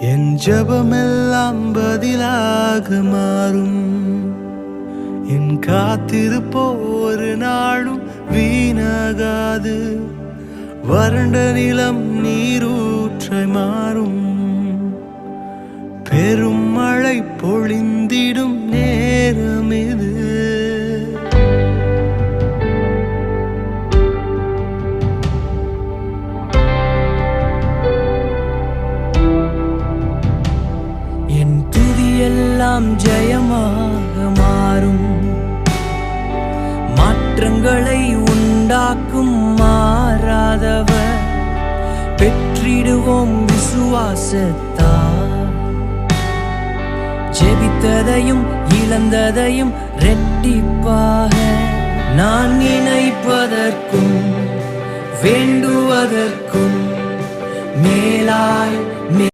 என் ஜபமெல்லாம் பதிலாக மாறும். என் காத்திருப்போ ஒரு நாளும் வீணாகாது. வறண்ட நிலம் நீரூற்றை மாறும். பெரும் மழை பொழிந்திடும் என் துதியெல்லாம் ஜெயமாக மாறும். மாற்றங்களை உண்டாக்கும் மாறாதவர். பெற்றிடுவோம் விசுவாசத்தா ஜெபித்ததையும் இழந்ததையும் ரெட்டிப்பாக நான் நினைப்பதற்கும் வேண்டுவதற்கும் மேலாய்